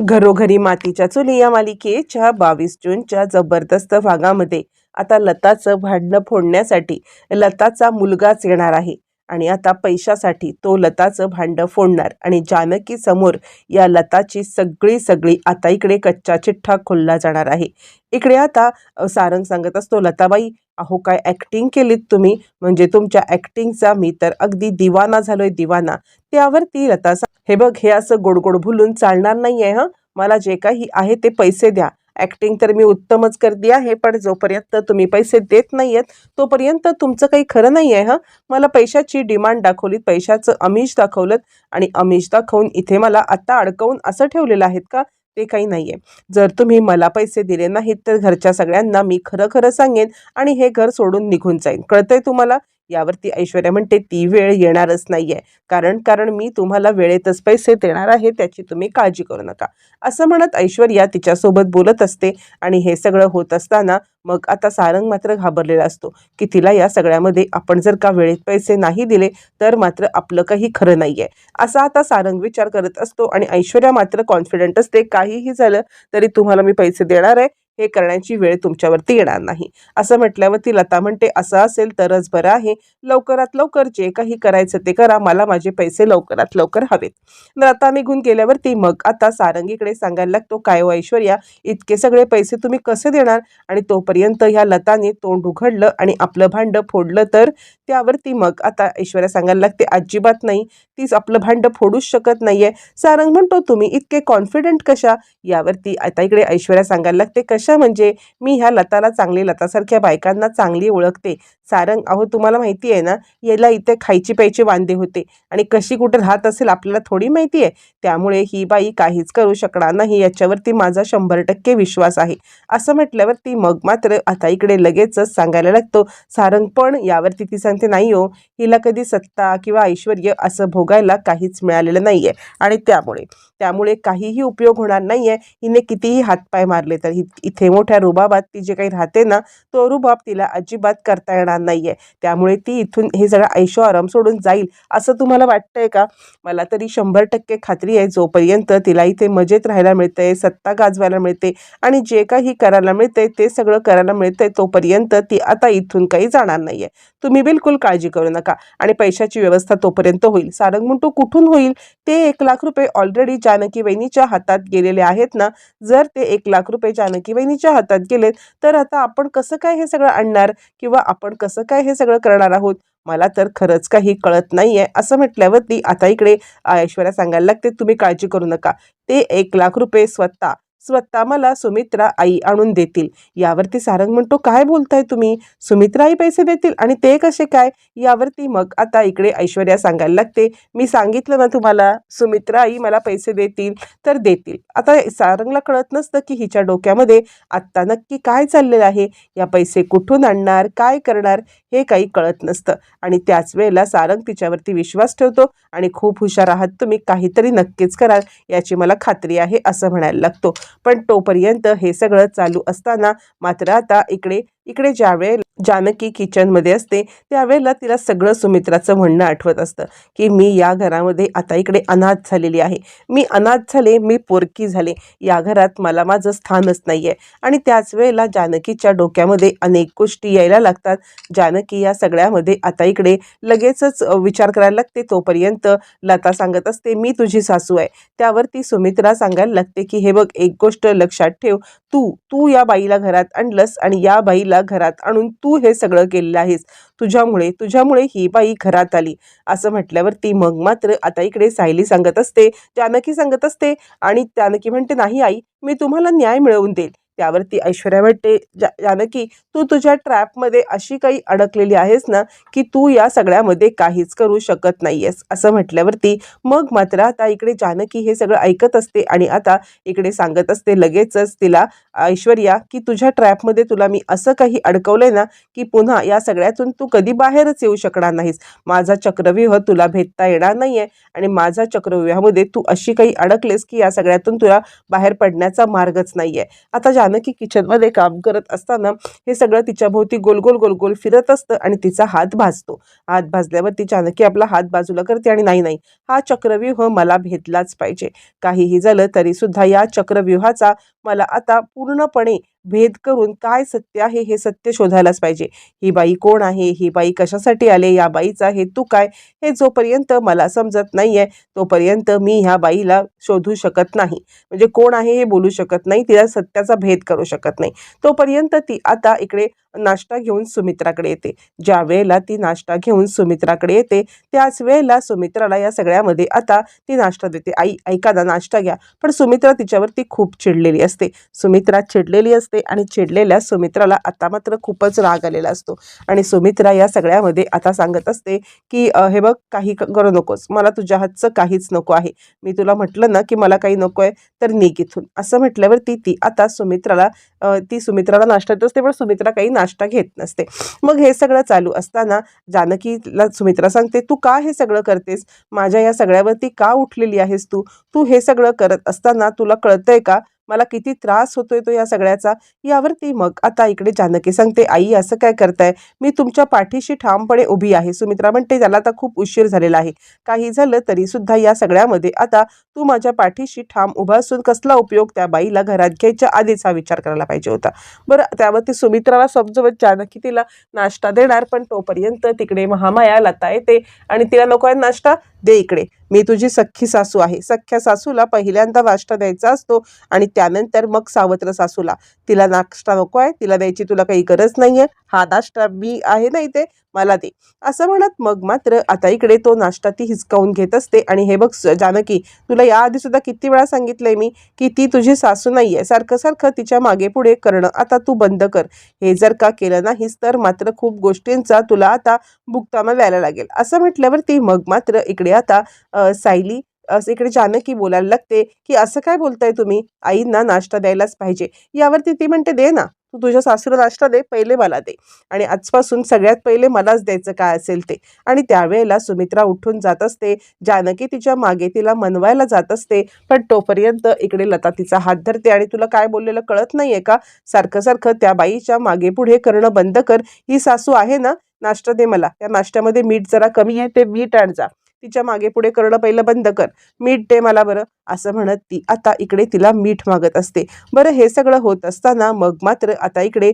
घरोघरी मातीच्या चुली या मालिकेच्या बावीस जूनच्या जबरदस्त भागामध्ये आता लताचं भांडणं फोडण्यासाठी लताचा मुलगाच येणार आहे. आणि आता पैशासाठी तो लताचं भांडं फोडणार आणि जानकी समोर या लताची सगळी सगळी आता इकडे कच्चा चिठ्ठा खोलला जाणार आहे. इकडे आता सारंग सांगत असतो लताबाई अहो काय ॲक्टिंग केलीत तुम्ही? म्हणजे तुमच्या ॲक्टिंगचा मी तर अगदी दिवाना झालोय दिवाना. त्यावरती लता सा- हे बघ हे असं गोड गोड भुलून चालणार नाही आहे हं. मला जे काही आहे ते पैसे द्या. ॲक्टिंग तर मी उत्तमच करते आहे पण जोपर्यंत तुम्ही पैसे देत नाही आहेत तोपर्यंत तुमचं काही खरं नाही आहे हं. मला पैशाची डिमांड दाखवलीत पैशाचं अमिष दाखवलं आणि अमिष दाखवून इथे मला आत्ता अडकवून असं ठेवलेलं आहेत का? ते काही नाही आहे जर तुम्ही मला पैसे दिले नाहीत तर घरच्या सगळ्यांना मी खरं खरं सांगेन आणि हे घर सोडून निघून जाईन. कळतंय तुम्हाला? यावरती ऐश्वर्या म्हणते ती वेळ येणारच नाही आहे कारण कारण मी तुम्हाला वेळेतच पैसे देणार आहे त्याची तुम्ही काळजी करू नका. असं म्हणत ऐश्वर्या तिच्यासोबत बोलत असते आणि हे सगळं होत असताना मग आता सारंग मात्र घाबरलेला असतो की तिला या सगळ्यामध्ये आपण जर का वेळेत पैसे नाही दिले तर मात्र आपलं काही खरं नाही आहे असा आता सारंग विचार करत असतो आणि ऐश्वर्या मात्र कॉन्फिडंट असते काहीही झालं तरी तुम्हाला मी पैसे देणार आहे. हे करण्याची वेळ तुमच्यावरती येणार नाही. असं म्हटल्यावरती लता म्हणते असं असेल तरच बरं आहे. लवकरात लवकर जे काही करायचं ते करा. मला माझे पैसे लवकरात लवकर हवेत. लता निघून गेल्यावरती मग आता सारंगीकडे सांगायला लागतो काय हो ऐश्वर्या इतके सगळे पैसे तुम्ही कसे देणार? आणि तोपर्यंत ह्या लताने तोंड उघडलं आणि आपलं भांडं फोडलं तर त्यावरती मग आता ऐश्वर्या सांगायला लागते अजिबात नाही. तीच आपलं भांडं फोडूच शकत नाहीये. सारंग म्हणतो तुम्ही इतके कॉन्फिडंट कशा? यावरती आता इकडे ऐश्वर्या सांगायला लागते कशा म्हणजे मी ह्या लताला चांगली लतासारख्या बायकांना चांगली ओळखते. सारंग अहो तुम्हाला माहिती आहे ना याला इथे खायची प्यायची वांदे होते. आणि कशी कुठे राहत असेल आपल्याला थोडी माहिती आहे. त्यामुळे ही बाई काहीच करू शकणार नाही. याच्यावरती माझा शंभर टक्के विश्वास आहे. असं म्हटल्यावरती मग मात्र आता इकडे लगेचच सांगायला लागतो. सारंग पण यावरती ती सांगते नाही हो हिला कधी सत्ता किंवा ऐश्वर असं भोगायला काहीच मिळालेलं नाही आहे आणि त्यामुळे त्यामुळे काहीही उपयोग होणार नाही आहे हिने कितीही हातपाय मारले तर हि- इथे मोठ्या रुबाबात ती जे काही राहते ना तो रुबाब तिला अजिबात करता येणार नाहीये. त्यामुळे ती इथून हे सगळं ऐशो आराम सोडून जाईल असं तुम्हाला वाटतंय का? मला तरी शंभर टक्के खात्री आहे जोपर्यंत तिला इथे मजेत राहायला मिळतंय सत्ता गाजवायला मिळते आणि जे काही करायला मिळतंय ते सगळं करायला मिळतंय तोपर्यंत ती आता इथून काही जाणार नाहीये. तुम्ही बिलकुल काळजी करू नका आणि पैशाची व्यवस्था तोपर्यंत होईल. सारंग म्हणतो कुठून होईल? ते एक लाख रुपये ऑलरेडी जानकी वहिनीच्या हातात गेलेले आहेत ना. जर ते एक लाख रुपये जानकी वहिनीच्या हातात गेलेत तर आता आपण कसं काय हे सगळं आणणार किंवा आपण कसं काय हे सगळं करणार आहोत? मला तर खरंच काही कळत नाही आहे असं म्हटल्यावरती आता इकडे ऐश्वर्या सांगायला लागते तुम्ही काळजी करू नका. ते एक लाख रुपये स्वतः स्वतः मला सुमित्रा आई आणून देतील. यावरती सारंग म्हणतो काय बोलताय तुम्ही? सुमित्रा आई पैसे देतील आणि ते कसे काय? यावरती मग आता इकडे ऐश्वर्या सांगायला लागते मी सांगितलं ना तुम्हाला सुमित्रा आई मला पैसे देतील तर देतील. आता सारंगला कळत नसतं की हिच्या डोक्यामध्ये आत्ता नक्की काय चाललेलं आहे या पैसे कुठून आणणार काय करणार हे काही कळत नसतं. आणि त्याच वेळेला सारंग तिच्यावरती विश्वास ठेवतो आणि खूप हुशार आहात तुम्ही काहीतरी नक्कीच कराल याची मला खात्री आहे असं म्हणायला लागतो. पण तोपर्यंत हे सगळं चालू असताना मात्र आता इकडे इकडे ज्यावेळेला जानकी किचनमध्ये असते त्यावेळेला तिला सगळं सुमित्राचं म्हणणं आठवत असतं की मी या घरामध्ये आता इकडे अनाथ झालेली आहे. मी अनाथ झाले मी पोरकी झाले. या घरात मला माझं स्थानच नाही आहे आणि त्याच वेळेला जानकीच्या डोक्यामध्ये अनेक गोष्टी यायला लागतात. जानकी या सगळ्यामध्ये आता इकडे लगेचच विचार करायला लागते तोपर्यंत लता सांगत असते मी तुझी सासू आहे. त्यावरती सुमित्रा सांगायला लागते की हे बघ एक गोष्ट लक्षात ठेव. तू तू या बाईला घरात आणलंस आणि या बाईला घरात आणून तू हे सगळं केलेलं आहेस. तुझ्यामुळे तुझ्यामुळे ही बाई घरात आली. असं म्हटल्यावरती मग मात्र आता इकडे सायली सांगत असते जानकी सांगत असते आणि जानकी म्हणते नाही आई मी तुम्हाला न्याय मिळवून देईल. त्यावरती ऐश्वर्या भेटते जा जानकी तू तुझ्या ट्रॅपमध्ये अशी काही अडकलेली आहेस ना की तू या सगळ्यामध्ये काहीच करू शकत नाहीयेस. असं म्हटल्यावरती मग मात्र आता इकडे जानकी हे सगळं ऐकत असते आणि आता इकडे सांगत असते लगेचच तिला ऐश्वर्या की तुझ्या ट्रॅपमध्ये तुला मी असं काही अडकवलंय ना की पुन्हा या सगळ्यातून तू कधी बाहेरच येऊ शकणार नाहीस. माझा चक्रव्यूह तुला भेटता येणार नाहीये आणि माझा चक्रव्यूहामध्ये तू अशी काही अडकलेस की या सगळ्यातून तुला बाहेर पडण्याचा मार्गच नाहीये. आता जानकी किचनमध्ये काम करत असताना हे सगळं तिच्या भोवती गोल गोल गोल गोल फिरत असतं आणि तिचा हात भाजतो. हात भाजल्यावर ती जानकी आपला हात बाजूला करते आणि नाही नाही हा चक्रव्यूह मला भेटलाच पाहिजे. काहीही झालं तरी सुद्धा या चक्रव्यूहाचा मला आता पूर्णपणे भेद करून काय सत्य आहे हे सत्य शोधायलाच पाहिजे. ही बाई कोण आहे? ही बाई कशासाठी आले? या बाईचा हेतू काय? हे जोपर्यंत मला समजत नाही आहे तोपर्यंत मी ह्या बाईला शोधू शकत नाही. म्हणजे कोण आहे हे बोलू शकत नाही तिला सत्याचा भेद करू शकत नाही. तोपर्यंत ती आता इकडे नाश्ता घेऊन सुमित्राकडे येते. ज्या वेळेला ती नाश्ता घेऊन सुमित्राकडे येते त्याच वेळेला सुमित्राला या सगळ्यामध्ये आता ती नाश्ता देते. आई ऐका ना नाश्ता घ्या. पण सुमित्रा तिच्यावरती खूप चिडलेली असते. सुमित्रा चिडलेली असते आणि चिडलेल्या सुमित्राला आता मात्र खूपच राग आलेला असतो. आणि सुमित्रा या सगळ्यामध्ये आता सांगत असते की हे बघ काही क- करू नकोस. मला तुझ्या हातचं काहीच नको आहे. मी तुला म्हटलं ना की मला काही नको आहे तर निघ इथून. असं म्हटल्यावरती ती आता सुमित्राला ती सुमित्राला नाश्ता देत असते पण सुमित्रा काही नाश्ता घेत नसते. मग हे सगळं चालू असताना जानकीला सुमित्रा सांगते तू का हे सगळं करतेस? माझ्या या सगळ्यावरती का उठलेली आहेस तू? तू हे सगळं करत असताना तुला कळतंय का? मला किती त्रास होतोय तो या सगळ्याचा यावरती मग आता इकडे जानकी सांगते आई असं काय करताय? मी तुमच्या पाठीशी ठामपणे उभी आहे. सुमित्रा म्हणते त्याला आता खूप उशीर झालेला आहे. काही झालं तरी सुद्धा या सगळ्यामध्ये आता तू माझ्या पाठीशी ठाम उभा असून कसला उपयोग त्या बाईला घरात घ्यायच्या आधीच हा विचार करायला पाहिजे होता? बरं त्यावरती सुमित्राला समजवत जानकी तिला नाश्ता देणार पण तोपर्यंत तिकडे महामाया लता येते आणि तिला नको आहे नाश्ता. दे इकडे. मी तुझी सख्खी सासू आहे. सख्ख्या सासूला पहिल्यांदा नाश्ता द्यायचा असतो आणि त्यानंतर मग सावत्र सासूला. तिला नाश्ता नको आहे. तिला द्यायची तुला काही गरज नाही आहे हा नाश्ता मी आहे ना इथे? मला दे. असं म्हणत मग मात्र आता इकडे तो नाश्ता ती हिसकावून घेत असते. आणि हे बघ जानकी तुला याआधी सुद्धा किती वेळा सांगितलंय मी की ती तुझी सासू नाही आहे सारखं सारखं तिच्यामागे पुढे करणं आता तू बंद कर. हे जर का केलं नाहीस तर मात्र खूप गोष्टींचा तुला आता भुगतामा द्यायला लागेल. असं म्हटल्यावरती मग मात्र इकडे आता सायली असं इकडे जानकी बोलायला लागते की असं काय बोलताय तुम्ही? आईंना नाश्ता द्यायलाच पाहिजे. यावरती ती म्हणते दे ना तू तुझ्या सासूला नाश्ता दे पहिले मला दे. आणि आजपासून सगळ्यात पहिले मलाच द्यायचं काय असेल ते. आणि त्यावेळेला सुमित्रा उठून जात असते. जानकी तिच्यामागे तिला मनवायला जात असते. पण तोपर्यंत इकडे लता तिचा हात धरते आणि तुला काय बोललेलं कळत नाहीये का? सारखं सारखं त्या बाईच्या मागे पुढे करणं बंद कर. ही सासू आहे ना? नाश्ता दे मला. त्या नाश्त्यामध्ये मीठ जरा कमी आहे ते मीठ आण जा. तिच्यामागे पुढे करणं पहिलं बंद कर. मीठ दे मला बरं असं म्हणत ती आता इकडे तिला मीठ मागत असते. बरं हे सगळं होत असताना मग मात्र आता इकडे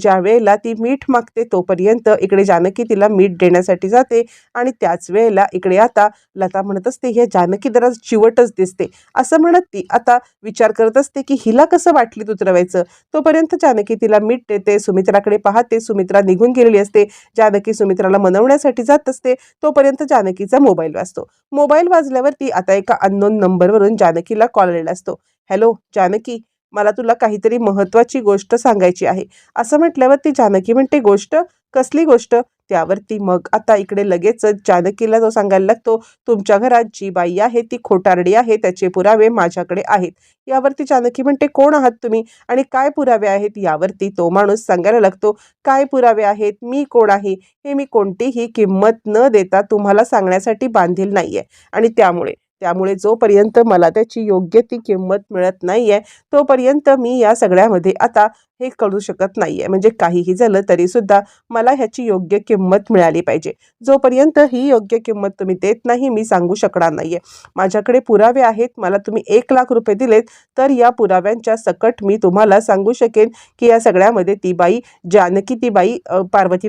ज्या वेळेला ती मीठ मागते तोपर्यंत इकडे जानकी तिला मीठ देण्यासाठी जाते आणि त्याच वेळेला इकडे आता लता म्हणत असते हे जानकी जरा चिवटच दिसते. असं म्हणत ती आता विचार करत असते की हिला कसं बाटलीत उतरवायचं? तोपर्यंत जानकी तिला मीठ देते सुमित्राकडे पाहते सुमित्रा निघून गेलेली असते. जानकी सुमित्राला मनवण्यासाठी जात असते. तोपर्यंत जानकीचा मोबाईल वाजतो मोबाईल वाजल्यावरती आता एका अननोन नंबरवरून जानकीला कॉल आलेला असतो. हॅलो जानकी मला तुला काहीतरी महत्वाची गोष्ट सांगायची आहे. असं म्हटल्यावर ती जानकी म्हणते गोष्ट? कसली गोष्ट? त्यावरती मग आता इकडे लगेच जानकीला तो सांगायला लागतो तुमच्या घरात जी बाई आहे ती खोटारडी आहे त्याचे पुरावे माझ्याकडे आहेत. यावरती जानकी म्हणते कोण आहात तुम्ही? आणि काय पुरावे आहेत? यावरती तो माणूस सांगायला लागतो काय पुरावे आहेत? मी कोण आहे? हे मी कोणतीही किंमत न देता तुम्हाला सांगण्यासाठी बांधील नाहीये. आणि त्यामुळे त्यामुळे जोपर्यंत मला त्याची योग्य ती किंमत मिळत नाही आहे तोपर्यंत मी या सगळ्यामध्ये आता हे कळू शकत नाही आहे म्हणजे काहीही झालं तरीसुद्धा मला ह्याची योग्य किंमत मिळाली पाहिजे. जोपर्यंत ही योग्य किंमत तुम्ही देत नाही मी सांगू शकणार नाही आहे माझ्याकडे पुरावे आहेत मला तुम्ही एक लाख रुपये दिलेत तर या पुराव्यांच्या सकट मी तुम्हाला सांगू शकेन की या सगळ्यामध्ये ती बाई जानकी ती बाई पार्वती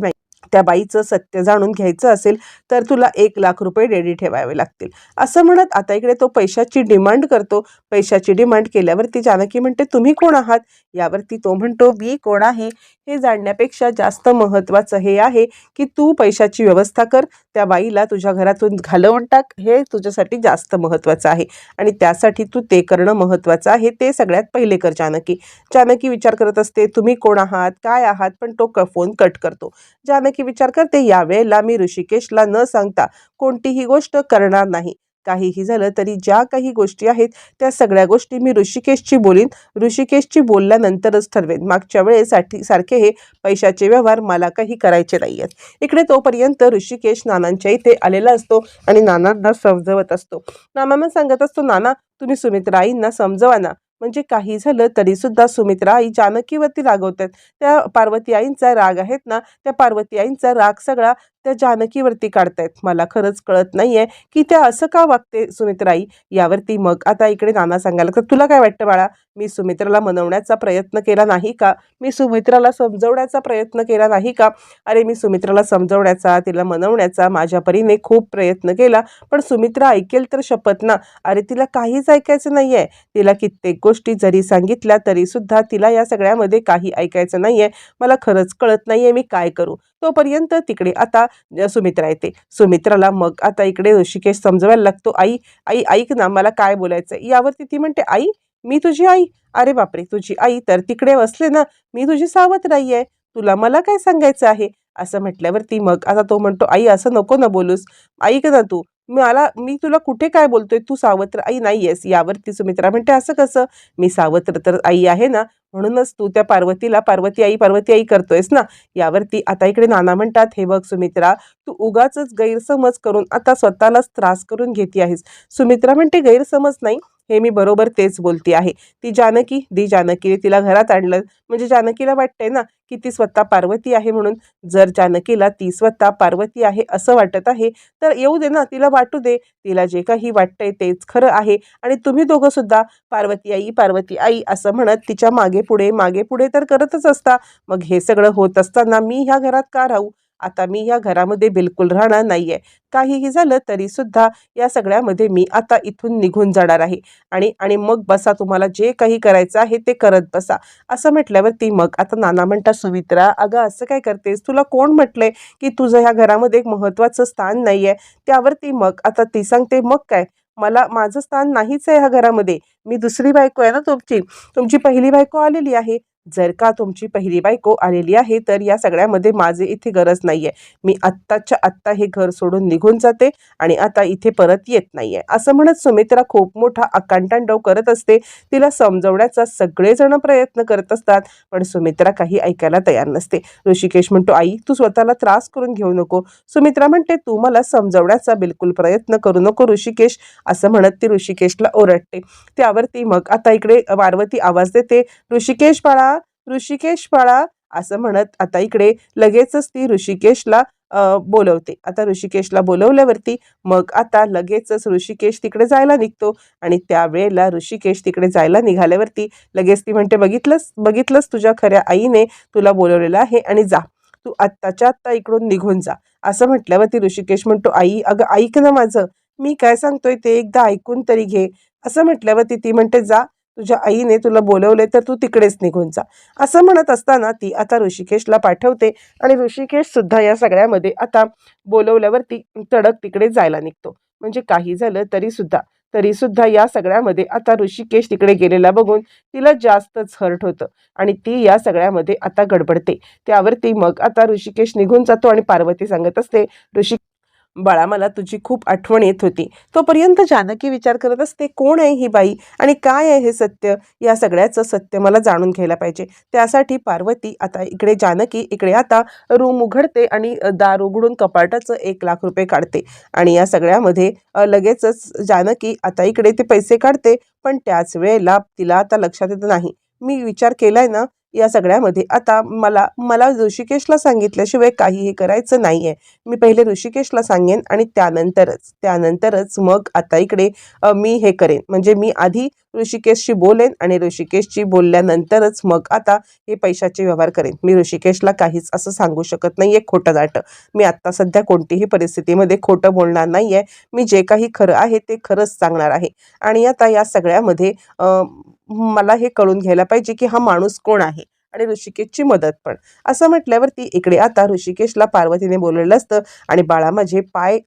त्या बाईचं सत्य जाणून घ्यायचं असेल तर तुला एक लाख रुपये रेडी ठेवावे लागतील. असं म्हणत आता इकडे तो पैशाची डिमांड करतो. पैशाची डिमांड केल्यावरती जानकी म्हणते तुम्ही कोण आहात? यावरती तो म्हणतो मी कोण आहे? हे जाणण्यापेक्षा जास्त महत्त्वाचं हे आहे की तू पैशाची व्यवस्था कर. त्या बाईला तुझ्या घरातून घालवून टाक. हे तुझ्यासाठी जास्त महत्त्वाचं आहे. आणि त्यासाठी तू ते करणं महत्त्वाचं आहे. ते सगळ्यात पहिले कर जानकी. जानकी विचार करत असते तुम्ही कोण आहात? काय आहात? पण तो क फोन कट करतो. जानकी विचार करते. यावेळेला मी ऋषिकेशला न सांगता कोणतीही गोष्ट करणार नाही. काहीही झालं तरी ज्या काही गोष्टी आहेत त्या सगळ्या गोष्टी मी ऋषिकेशची बोलीन. ऋषिकेशची बोलल्यानंतरच ठरवेन. मागच्या वेळेसाठी सारखे हे पैशाचे व्यवहार मला काही करायचे नाही आहेत इकडे तोपर्यंत ऋषिकेश नानांच्या इथे आलेला असतो आणि नानांना समजवत असतो. नानांना सांगत असतो नाना तुम्ही सुमित्राईंना समजवा ना. म्हणजे काही झालं तरी सुद्धा सुमित्रा आई जानकीवरती रागवतात. त्या पार्वती आईंचा राग आहेत ना त्या पार्वती आईंचा राग सगळा त्या जानकीवरती काढतायत. मला खरंच कळत नाहीये की त्या असं का वागते सुमित्राई? यावरती मग आता इकडे नाना सांगायला तर तुला काय वाटतं बाळा? मी सुमित्राला मनवण्याचा प्रयत्न केला नाही का? मी सुमित्राला समजवण्याचा प्रयत्न केला नाही का? अरे मी सुमित्राला समजवण्याचा तिला मनवण्याचा माझ्या परीने खूप प्रयत्न केला पण सुमित्रा ऐकेल तर शपथ ना? अरे तिला काहीच ऐकायचं नाही आहे तिला कित्येक गोष्टी जरी सांगितल्या तरीसुद्धा तिला या सगळ्यामध्ये काही ऐकायचं नाही आहे मला खरंच कळत नाही आहे मी काय करू. तोपर्यंत तिकडे आता सुमित्रा येते. सुमित्राला मग आता इकडे ऋषिकेश समजवायला लागतो. आई आई ऐक ना मला काय बोलायचं यावरती ती म्हणते आई मी तुझी आई. अरे बापरे तुझी आई तर तिकडे बसले ना मी तुझी सावत नाही आहे तुला मला काय सांगायचं आहे? असं म्हटल्यावरती मग आता तो म्हणतो आई असं नको ना बोलूस. ऐक ना तू मला मी तुला कुठे काय बोलतोय? तू सावत्र आई नाही आहेस यावरती सुमित्रा म्हणते असं कसं? मी सावत्र तर आई आहे ना म्हणूनच तू त्या पार्वतीला पार्वती आई पार्वती आई करतोयस ना यावरती आता इकडे नाना म्हणतात हे बघ सुमित्रा तू उगाच गैरसमज करून आता स्वतःलाच त्रास करून घेते आहेस. सुमित्रा म्हणते गैरसमज नाही हे मी बरोबर तेच बोलते आहे. ती जानकी दी जानकीने तिला घरात आणलं. म्हणजे जानकीला वाटतंय ना की ती स्वतः पार्वती आहे म्हणून जर जानकीला ती स्वतः पार्वती आहे असं वाटत आहे तर येऊ दे ना तिला वाटू दे. तिला जे काही वाटतंय तेच खरं आहे. आणि तुम्ही दोघं सुद्धा पार्वती आई पार्वती आई असं म्हणत तिच्यामागे पुढे मागे पुढे तर करतच असता. मग हे सगळं होत असताना मी ह्या घरात का राहू? आता मी ह्या घरामध्ये बिलकुल राहणार नाही आहे काहीही झालं तरी सुद्धा या सगळ्यामध्ये मी आता इथून निघून जाणार आहे. आणि आणि मग बसा तुम्हाला जे काही करायचं आहे ते करत बसा. असं म्हटल्यावरती मग आता नाना म्हणता सुमित्रा अगं असं काय करतेस? तुला कोण म्हटलंय की तुझं ह्या घरामध्ये एक महत्त्वाचं स्थान नाही आहे त्यावरती मग आता ती सांगते मग काय? मला माझं स्थान नाहीच आहे ह्या घरामध्ये. मी दुसरी बायको आहे ना तुमची. तुमची पहिली बायको आलेली आहे. जर का तुमची पहिली बायको आलेली आहे तर या सगळ्यामध्ये माझे इथे गरज नाही आहे मी आत्ताच्या आत्ता हे घर सोडून निघून जाते आणि आता इथे परत येत नाही आहे असं म्हणत सुमित्रा खूप मोठा अकांटांडव करत असते. तिला समजवण्याचा सगळेजण प्रयत्न करत असतात पण सुमित्रा काही ऐकायला तयार नसते. ऋषिकेश म्हणतो आई तू स्वतःला त्रास करून घेऊ नको. सुमित्रा म्हणते तू मला समजवण्याचा बिलकुल प्रयत्न करू नको ऋषिकेश. असं म्हणत ती ऋषिकेशला ओरडते. त्यावरती मग आता इकडे पार्वती आवाज देते. ऋषिकेश बाळा ऋषिकेश बाळा असं म्हणत आता इकडे लगेचच ती ऋषिकेशला बोलवते. आता ऋषिकेशला बोलवल्यावरती मग आता लगेचच ऋषिकेश तिकडे जायला निघतो आणि त्यावेळेला ऋषिकेश तिकडे जायला निघाल्यावरती लगेच ती म्हणते बघितलंच बघितलंच तुझ्या खऱ्या आईने तुला बोलवलेलं आहे आणि जा. तू आत्ताच्या आत्ता इकडून निघून जा. असं म्हटल्यावरती ऋषिकेश म्हणतो आई अगं ऐक ना माझं. मी काय सांगतोय ते एकदा ऐकून तरी घे. असं म्हटल्यावरती ती म्हणते जा. तुझ्या आईने तुला बोलवले तर तू तिकडेच निघून जा. असं म्हणत असताना ती आता ऋषिकेशला पाठवते आणि ऋषिकेश सुद्धा या सगळ्यामध्ये आता बोलवल्यावरती तडक तिकडे जायला निघतो. म्हणजे काही झालं तरी सुद्धा. तरी सुद्धा या सगळ्यामध्ये आता ऋषिकेश तिकडे गेलेला बघून तिला जास्तच हर्ट होतं. आणि ती या सगळ्यामध्ये आता गडबडते. त्यावरती मग आता ऋषिकेश निघून जातो आणि पार्वती सांगत असते ऋषि बाळा मला तुझी खूप आठवण येत होती. तोपर्यंत जानकी विचार करत असते कोण आहे ही बाई आणि काय आहे हे सत्य? या सगळ्याचं सत्य मला जाणून घ्यायला पाहिजे. त्यासाठी पार्वती आता इकडे जानकी इकडे आता रूम उघडते आणि दार उघडून कपाटाचं एक लाख रुपये काढते. आणि या सगळ्यामध्ये लगेचच जानकी आता इकडे ते पैसे काढते पण त्याच वेळेला तिला आता लक्षात येत नाही. मी विचार केलाय ना या सगळ्यामध्ये. आता मला मला ऋषिकेशला सांगितल्याशिवाय काही हे करायचं नाही आहे मी पहिले ऋषिकेशला सांगेन आणि त्यानंतरच त्यानंतरच मग आता इकडे मी हे करेन. म्हणजे मी आधी ऋषिकेशशी बोलेन आणि ऋषिकेशशी बोलल्यानंतरच मग आता हे पैशाचे व्यवहार करेन. मी ऋषिकेशला काहीच असं सांगू शकत नाही आहे खोटं दाटं. मी आत्ता सध्या कोणतीही परिस्थितीमध्ये खोटं बोलणार नाही आहे मी जे काही खरं आहे ते खरंच सांगणार आहे. आणि आता या सगळ्यामध्ये मला हे कळून घ्यायला पाहिजे की हा माणूस कोण आहे आणि ऋषिकेशची मदत पण. असं म्हटल्यावरती इकडे आता ऋषिकेशला पार्वतीने बोललेलं असतं आणि बाळा माझे पाय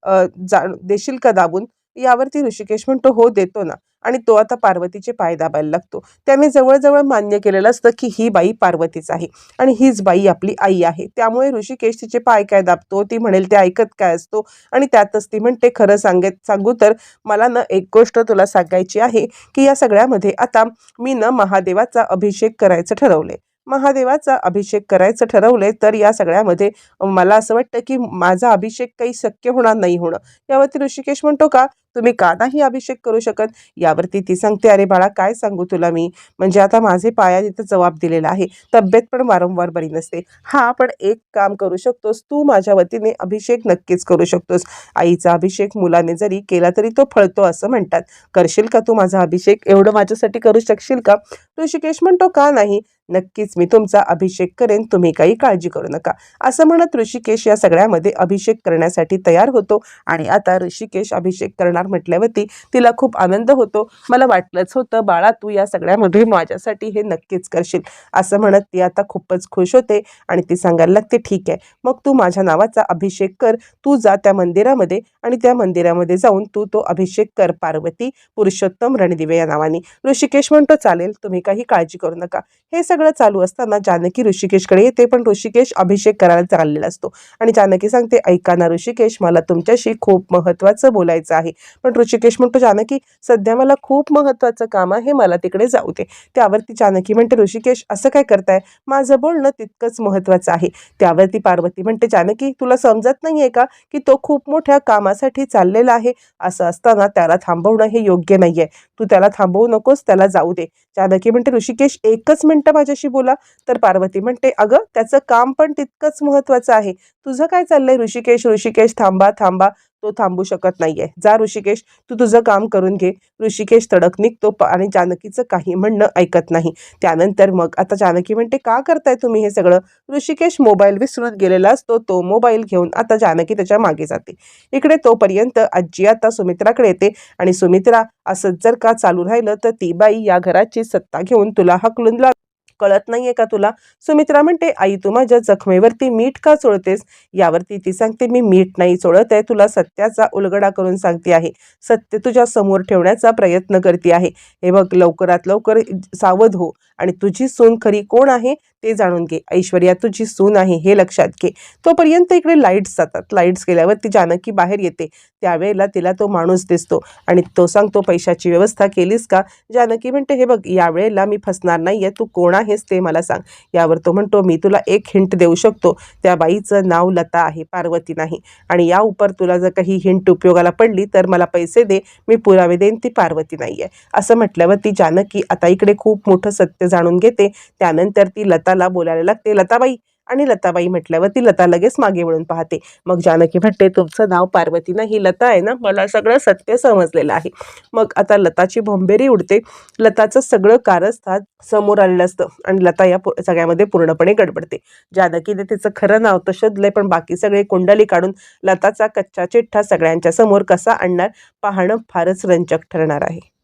जा देशील का दाबून? यावरती ऋषिकेश म्हणतो हो देतो ना. आणि तो आता पार्वतीचे पाय दाबायला लागतो. त्याने जवळजवळ मान्य केलेलं असतं की ही बाई पार्वतीच आहे. आणि हीच बाई आपली आई आहे. त्यामुळे ऋषिकेश तिचे पाय काय दाबतो ती म्हणेल ते ऐकत काय असतो? आणि त्यातच ती म्हणते खरं सांगत सांगू तर मला ना एक गोष्ट तुला सांगायची आहे की या सगळ्यामध्ये आता मी न महादेवाचा अभिषेक करायचं ठरवले महादेवाचा अभिषेक करायचं ठरवलंय तर या सगळ्यामध्ये मला असं वाटतं की माझा अभिषेक काही शक्य होणार नाही होणं. यावरती ऋषिकेश म्हणतो का तुम्ही का नाही अभिषेक करू शकत? यावरती ती सांगते अरे बाळा काय सांगू तुला मी? म्हणजे आता माझे पाया तिथं जबाब दिलेला आहे. तब्येत पण वारंवार बरी नसते. हा आपण एक काम करू शकतोस. तू माझ्या वतीने अभिषेक नक्कीच करू शकतोस. आईचा अभिषेक मुलाने जरी केला तरी तो फळतो असं म्हणतात. करशील का तू माझा अभिषेक? एवढं माझ्यासाठी करू शकशील का? ऋषिकेश म्हणतो का नाही? नक्कीच मी तुमचा अभिषेक करेन तुम्ही काही काळजी करू नका. असं म्हणत ऋषिकेश या सगळ्यामध्ये अभिषेक करण्यासाठी तयार होतो आणि आता ऋषिकेश अभिषेक करणार म्हटल्यावरती तिला खूप आनंद होतो. मला वाटलंच होतं बाळा तू या सगळ्यामध्ये माझ्यासाठी हे नक्कीच करशील. असं म्हणत ती आता खूपच खुश होते आणि ती सांगायला लागते ठीक आहे मग तू माझ्या नावाचा अभिषेक कर. तू जा त्या मंदिरामध्ये आणि त्या मंदिरामध्ये जाऊन तू तो अभिषेक कर पार्वती पुरुषोत्तम रणदिवे या नावाने. ऋषिकेश म्हणतो चालेल तुम्ही काही काळजी करू नका. हे सगळं चालू असताना जानकी ऋषिकेशकडे येते पण ऋषिकेश अभिषेक करायला चाललेला असतो. आणि जानकी सांगते ऐका ना ऋषिकेश मला तुमच्याशी खूप महत्त्वाचं बोलायचं आहे. पण ऋषिकेश म्हणतो जानकी सध्या मला खूप महत्त्वाचं काम आहे मला तिकडे जाऊ दे. त्यावरती जानकी म्हणते ऋषिकेश असं काय करताय? माझं बोलणं तितकंच महत्त्वाचं आहे. त्यावरती पार्वती म्हणते जानकी तुला समजत नाही आहे का की तो खूप मोठ्या कामासाठी चाललेला आहे? असं असताना त्याला थांबवणं हे योग्य नाही आहे तू त्याला थांबवू नकोस त्याला जाऊ दे. जानकी म्हणते ऋषिकेश एकच मिनटं माझ्याशी बोला. तर पार्वती म्हणते अगं त्याचं काम पण तितकंच महत्त्वाचं आहे. तुझं काय चाललंय? ऋषिकेश ऋषिकेश थांबा थांबा. तो थांबू शकत नाहीये. जा ऋषिकेश तू तुझं काम करून घे. ऋषिकेश तडक निघतो आणि जानकीचं काही म्हणणं ऐकत नाही. त्यानंतर मग आता जानकी म्हणते का करताय तुम्ही हे सगळं? ऋषिकेश मोबाईल विसरून गेलेला असतो. तो मोबाईल घेऊन आता जानकी त्याच्यामागे जाते. इकडे तोपर्यंत आजी आता सुमित्राकडे येते आणि सुमित्रा असंच जर का चालू राहिलं तर ती बाई या घराची सत्ता घेऊन तुला हकलून लाव कळत नाहीये का तुला? सुमित्रा म्हणते आई तू माझ्या जखमेवरती मीठ का चोळतेस? यावरती ती सांगते मी मीठ नाही चोळत आहे तुला सत्याचा उलगडा करून सांगते आहे. सत्य तुझ्या समोर ठेवण्याचा प्रयत्न करते आहे. हे बघ लवकरात लवकर सावध हो. आणि तुझी सून खरी कोण आहे ते जाणून घे. ऐश्वर्या तुझी सून आहे हे लक्षात घे. तोपर्यंत इकडे लाईट्स जातात. लाईट्स गेल्यावर ती जानकी बाहेर येते. त्यावेळेला तिला तो माणूस दिसतो. आणि तो सांगतो पैशाची व्यवस्था केलीस का? जानकी म्हणते हे बघ यावेळेला मी फसणार नाहीये. तू कोण आहेस ते मला सांग. यावर तो म्हणतो मी तुला एक हिंट देऊ शकतो. त्या बाईचं नाव लता आहे पार्वती नाही. आणि या उपर तुला जर काही हिंट उपयोगाला पडली तर मला पैसे दे. मी पुरावे देईन ती पार्वती नाही आहे. असं म्हटल्यावर ती जानकी आता इकडे खूप मोठं सत्य जाणून घेते. त्यानंतर ती लताला बोलायला लागते लताबाई आणि लताबाई म्हटल्यावर ती लता लगेच मागे वळून पाहते. मग जानकी भट्टे तुमचं नाव पार्वती नाही लता आहे ना? मला सगळं सत्य समजलेलं आहे. मग आता लताची भोंबेरी उडते. लताचं सगळं कारस्थान समोर आलेलं असतं आणि लता या पु- सगळ्यामध्ये पूर्णपणे गडबडते. जानकीने तिचं खरं नाव तर शोधलंय पण बाकी सगळे कुंडली काढून लताचा कच्चा चिठ्ठा सगळ्यांच्या समोर कसा आणणार पाहणं फारच रंजक ठरणार आहे.